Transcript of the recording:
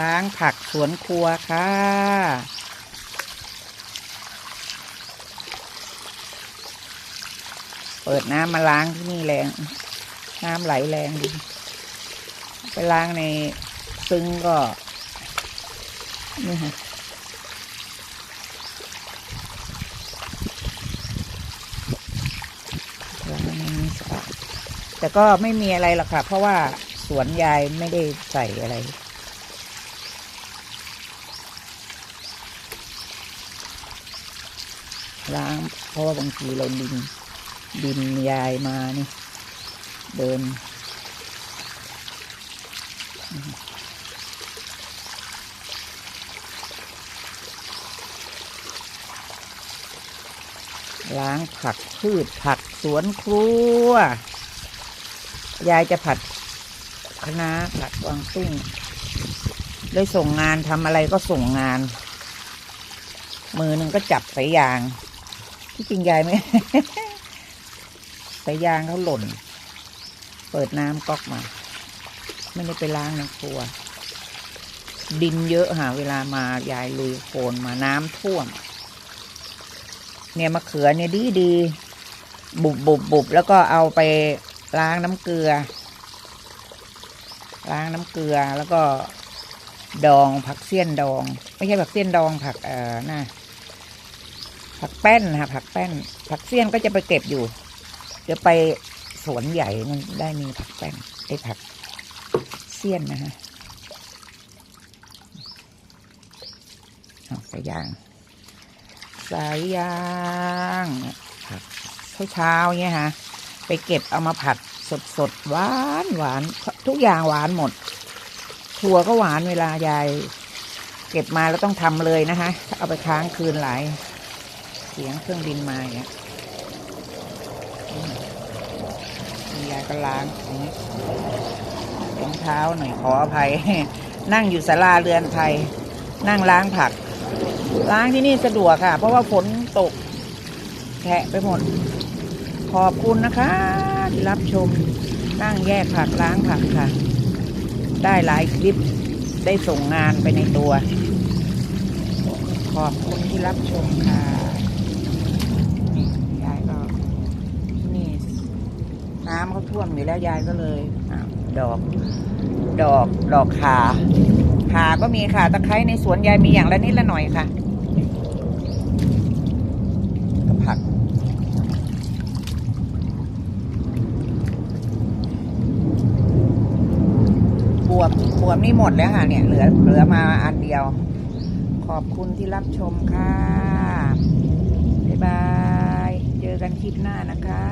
ล้างผักสวนครัวค่ะ เปิดน้ำมาล้างที่นี่แรง น้ำไหลแรงดี ไปล้างในซึ้งก็ นี่ค่ะแต่ก็ไม่มีอะไรหรอกค่ะ เพราะว่าสวนยายไม่ได้ใส่อะไร ล้าง เพราะว่าบางทีเราดิน ดินยายมานี่ เดิน ล้างผักพืชผักสวนครัว ยายจะผัดคณะผัดวางตุ้งได้ส่งงานทำอะไรก็ส่งงาน มือหนึ่งก็จับสายยาง ที่จริงยายไม่สายยางเขาหล่น เปิดน้ำก๊อกมา ไม่ได้ไปล้างในครัว ดินเยอะหาเวลามายายลุยโคลนมาน้ำท่วม เนี่ยมะเขือเนี่ยดีดีบุบบุบบุบแล้วก็เอาไปล้างน้ำเกลือ ล้างน้ำเกลือแล้วก็ดองผักเสี้ยนดอง ไม่ใช่ผักเสี้ยนดองผักเอ่อน่ะ ผักแป้นค่ะผักแป้น ผักเสี้ยนก็จะไปเก็บอยู่เดี๋ยวไปสวนใหญ่มันได้มีผักแป้นไอ้ผักเสี้ยนนะฮะเอาใส่ยางสายยางผัดเช้าๆเงี้ยฮะไปเก็บเอามาผัดสดสดหวานหวานทุกอย่างหวานหมดถั่วก็หวานเวลายาย เก็บมาแล้วต้องทำเลยนะคะเอาไปค้างคืนหลาย เสียงเครื่องบินมาอย่างเงี้ยนี่ยายก็ล้างอย่างนี้รองเท้าหน่อยขออภัย นั่งอยู่ศาลาเรือนไทย นั่งล้างผัก ล้างที่นี่สะดวกค่ะ เพราะว่าฝนตกแฉะไปหมด ขอบคุณนะคะ ที่รับชม นั่งแยกผักล้างผักค่ะ ได้หลายคลิปได้ส่งงานไปในตัว ขอบคุณที่รับชมค่ะนี่ยายก็ที่นี่ น้ำเขาท่วมอยู่แล้วยายก็เลยอดอก ดอกดอกขาขาก็มีค่ะตะไคร้ในสวนยายมีอย่างละนิดละหน่อยค่ะก็ผักบวบบวบนี่หมดแล้วค่ะ เนี่ย เหลือเหลือมาอันเดียว ขอบคุณที่รับชมค่ะ บ๊ายบาย เจอกันคลิปหน้านะคะ